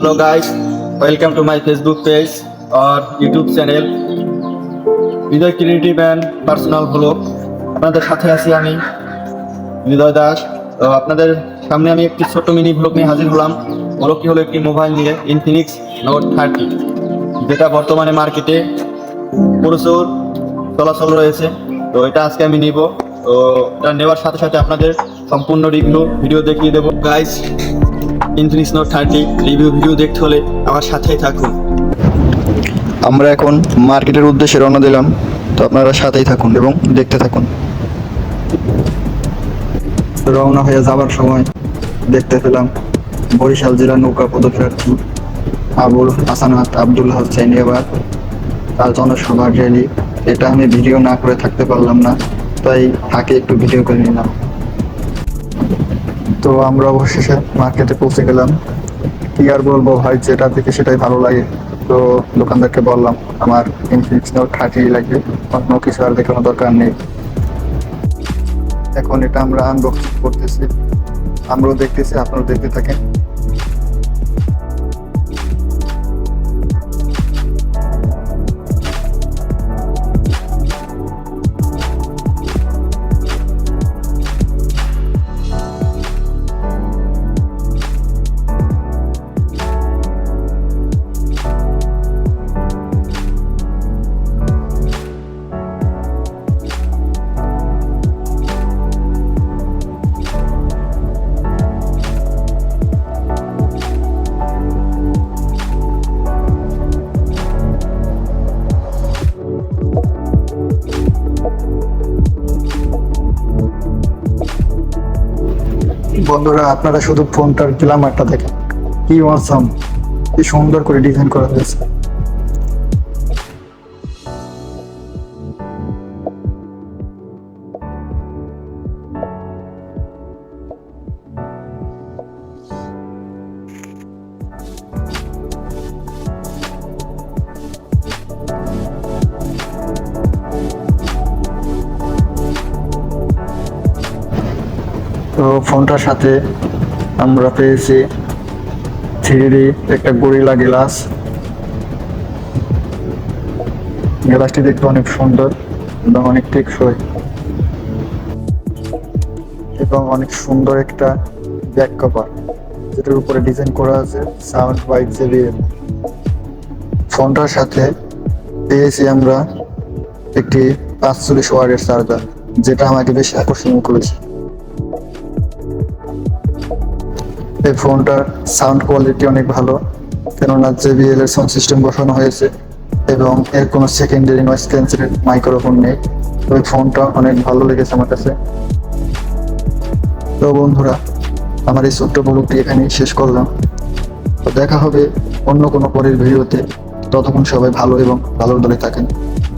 Hello guys, welcome to my Facebook page or YouTube channel. Hridoy creative and personal blog আপনাদের সাথে আছি আমি হৃদয় দাস। তো আপনাদের সামনে আমি একটি ছোট্ট মিনি ব্লগ নিয়ে হাজির হলাম। ব্লগটি হলো একটি মোবাইল নিয়ে ইনফিনিক্স নোট থার্টি যেটা বর্তমানে মার্কেটে প্রচুর চলাচল রয়েছে। তো এটা আজকে আমি নিব। তো এটা নেওয়ার সাথে সাথে আপনাদের সম্পূর্ণ রিভিউ ভিডিও দেখিয়ে দেবো। Guys Infinix note thirty review video দেখতে হলে আমার সাথেই থাকুন। আমরা এখন মার্কেটের উদ্দেশ্যে রওনা দিলাম, তো আপনারা সাথেই থাকুন এবং দেখতে থাকুন। রওনা হয়ে যাবার সময় দেখতে পেলাম বরিশাল জেলা নৌকা পদপ্রার্থী আবুল হাসানাত আব্দুল হোসেন এবার। তার জনসভার র্যালি এটা আমি ভিডিও না করে থাকতে পারলাম না, তাই তাকে একটু ভিডিও করে নিলাম। তো আমরা অবশেষে মার্কেটে পৌঁছে গেলাম। কি আর বলব ভাই, যেটা থেকে সেটাই ভালো লাগে। তো দোকানদারকে বললাম, আমার ইনফিনিক্স নোট থার্টি লাগবে। অন্য কিছু আর দেখানোর দরকার নেই। এখন এটা আমরা আনবক্সিং করতেছি। আমরাও দেখতেছি, আপনারাও দেখতে থাকেন। বন্ধুরা আপনারা শুধু ফোনটার গ্লামারটা দেখেন। কি অসাম কি সুন্দর করে ডিজাইন করা হয়েছে। তো ফোনটার সাথে আমরা পেয়েছি থ্রি একটা গরিলা গ্লাস। গ্লাসটি দেখতে অনেক সুন্দর, এবং অনেক টেকসই। এবং অনেক সুন্দর একটা ব্যাক কভার, যেটার উপরে ডিজাইন করা আছে সাউন্ড বাইক জেবিএল ফোনটার সাথে পেয়েছি আমরা একটি পাঁচচল্লিশ ওয়ার্ডের চার্জার, যেটা আমাকে বেশি আকর্ষণীয় করেছে। এই ফোনটার সাউন্ড কোয়ালিটি অনেক ভালো, কেননা জেবিএল এর সাউন্ড সিস্টেম বসানো হয়েছে এবং এর কোনো সেকেন্ডারি নয়েজ ক্যান্সেলের মাইক্রোফোন নেই। এই ফোনটা অনেক ভালো লেগেছে আমার কাছে। তো বন্ধুরা, আমার এই ছোট্ট ব্লগটি এখানেই শেষ করলাম। তো দেখা হবে অন্য কোনো পরের ভিডিওতে। ততক্ষণ সবাই ভালো এবং ভালোর দলে থাকেন।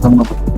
ধন্যবাদ।